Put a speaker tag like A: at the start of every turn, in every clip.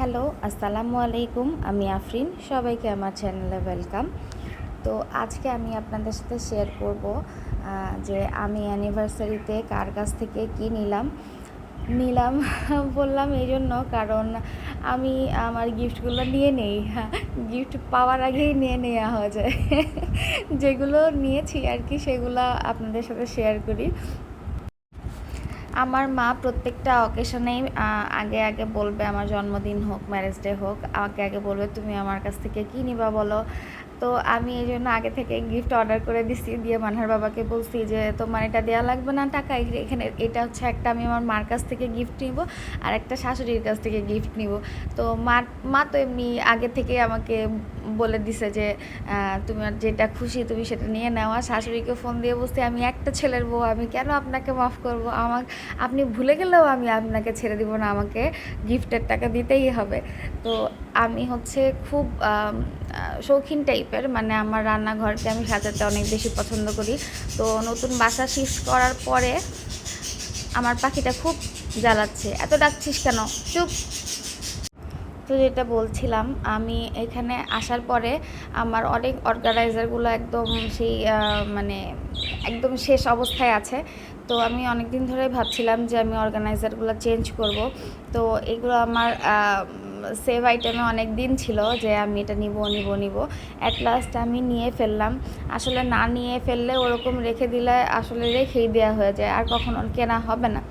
A: Hello, আসসালামু আলাইকুম, আমি আফরিন, সবাইকে আমার চ্যানেলে ওয়েলকাম তো আজকে আমি আপনাদের সাথে শেয়ার করব যে আমি অ্যানিভার্সারিতে কার কাছ থেকে কি নিলাম। নিলাম বললাম এই জন্য কারণ আমি আমার গিফটগুলো নিয়ে নেই গিফট পাওয়ার আগেই নিয়ে নেওয়া হয়ে যায়। যেগুলো নিয়েছি আর কি, সেগুলো আপনাদের সাথে শেয়ার করি। আমার মা প্রত্যেকটা অকেশনেই আগে আগে বলবে আমার জন্মদিন হোক ম্যারেজ ডে হোক আগে আগে বলবে, তুমি আমার কাছ থেকে কী নিবা বলো? তো আমি এই জন্য আগে থেকে গিফট অর্ডার করে দিছি। দিয়ে মানহার বাবাকে বলছি যে তোমার এটা দেওয়া লাগবে না টাকা? এখানে, এটা হচ্ছে একটা আমি আমার মার কাছ থেকে গিফট নিব আর একটা শাশুড়ির কাছ থেকে গিফট নিব। তো মার মা তো এমনি আগে থেকে আমাকে বলে দিছে যে তোমার যেটা খুশি তুমি সেটা নিয়ে নেওয়া শাশুড়িকে ফোন দিয়ে বসতে আমি একটা ছেলের বউ, আমি কেন আপনাকে মাফ করব? আমার আপনি ভুলে গেলেও আমি আপনাকে ছেড়ে দিব না, আমাকে গিফটের টাকা দিতেই হবে। তো আমি হচ্ছে খুব শৌখিন টাইপের মানে আমার রান্নাঘরকে আমি সাজাতে অনেক বেশি পছন্দ করি। তো নতুন বাসা শিফট করার পরে আমার পাখিটা খুব জ্বালাচ্ছে। এত ডাকছিস কেন? চুপ। তো যেটা বলছিলাম, আমি এখানে আসার পরে আমার অনেক অর্গানাইজারগুলো একদম সেই মানে একদম শেষ অবস্থায় আছে। তো আমি অনেক দিন ধরে ভাবছিলাম যে আমি অর্গানাইজারগুলো চেঞ্জ করব। তো এগুলো আমার সেভ আইটেমে অনেক দিন ছিল যে আমি এটা নিব নিব নিব। অ্যাট লাস্ট আমি নিয়ে ফেললাম। আসলে না নিয়ে ফেললে ওরকম রেখে দিলে আসলে রেখেই দেওয়া হয়ে যায়। আর কখনো কেনা হবে না।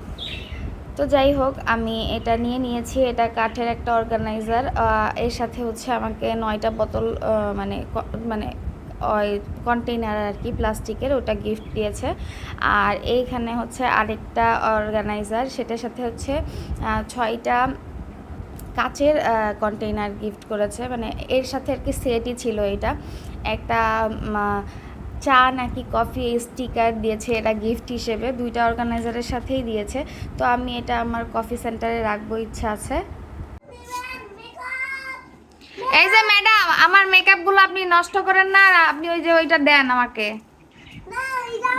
A: তো যাই হোক, আমি এটা নিয়ে নিয়েছি। এটা কাঠের একটা অর্গানাইজার এর সাথে হচ্ছে আমাকে নয়টা বোতল মানে মানে ওই কন্টেইনার আর কি, প্লাস্টিকের ওটা গিফট দিয়েছে। আর এইখানে হচ্ছে আরেকটা অর্গানাইজার সেটার সাথে হচ্ছে ছয়টা কাচের কন্টেইনার গিফট করেছে। মানে এর সাথে আর কি সেটই ছিল এটা। একটা চা নাকি কফি স্টিকার দিয়েছে এটা গিফট হিসেবে। দুইটা অর্গানাইজারের সাথেই দিয়েছে। তো আমি এটা আমার কফি সেন্টারে রাখব ইচ্ছা আছে। এই যে ম্যাডাম আমার মেকআপগুলো আপনি নষ্ট করেন না আর আপনি ওই যে ওইটা দেন আমাকে।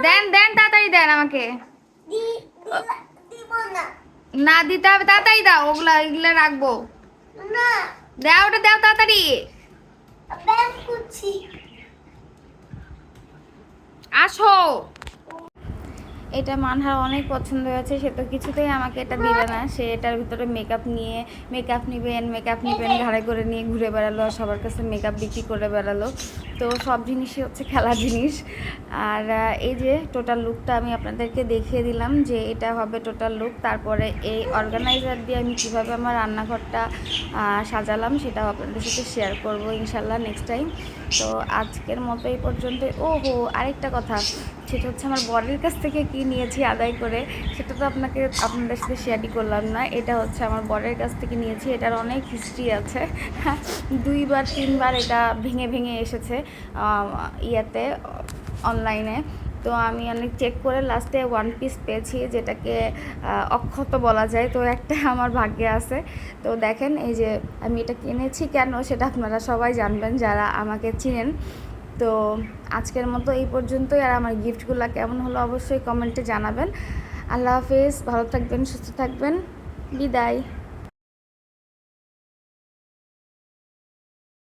A: দেন দেন তাড়াতাড়ি দেন আমাকে। না। দিতে হবে তাড়াতাড়ি দাও ওগুলা এগুলো রাখব। দাও ওটা দাও তাড়াতাড়ি। আসো। এটা মানহার অনেক পছন্দ হয়েছে, সে তো কিছুতেই আমাকে এটা দিবে না। সে এটার ভিতরে মেকআপ নিয়ে মেকআপ নিবেন মেকআপ নিবেন, ঘাড়ে করে নিয়ে ঘুরে বেড়ালো আর সবার কাছে মেকআপ বিক্রি করে বেড়ালো। তো সব জিনিসই হচ্ছে খেলার জিনিস। আর এই যে টোটাল লুকটা আমি আপনাদেরকে দেখিয়ে দিলাম যে এটা হবে টোটাল লুক তারপরে এই অর্গানাইজার দিয়ে আমি কীভাবে আমার রান্নাঘরটা সাজালাম সেটাও আপনাদের সাথে শেয়ার করব ইনশাল্লাহ নেক্সট টাইম তো আজকের মতো এই পর্যন্ত ও হো আরেকটা কথা। সেটা হচ্ছে আমার বরের কাছ থেকে কি নিয়েছি আদায় করে, সেটা তো আপনাকে আপনাদের সাথে শেয়ারই করলাম না। এটা হচ্ছে আমার বরের কাছ থেকে নিয়েছি, এটার অনেক হিস্ট্রি আছে। দুইবার, তিনবার এটা ভেঙে ভেঙে এসেছে ইয়াতে অনলাইনে তো আমি অনেক চেক করে লাস্টে ওয়ান পিস পেয়েছি, যেটাকে অক্ষত বলা যায়। তো একটা আমার ভাগ্যে আছে। তো দেখেন, এই যে আমি এটা কিনেছি কেন, সেটা আপনারা সবাই জানবেন, যারা আমাকে চিনেন। তো আজকের মতো এই পর্যন্তই। আর আমার গিফটগুলো কেমন হলো অবশ্যই কমেন্টে জানাবেন। আল্লাহ হাফিজ, ভালো থাকবেন, সুস্থ থাকবেন। বিদায়।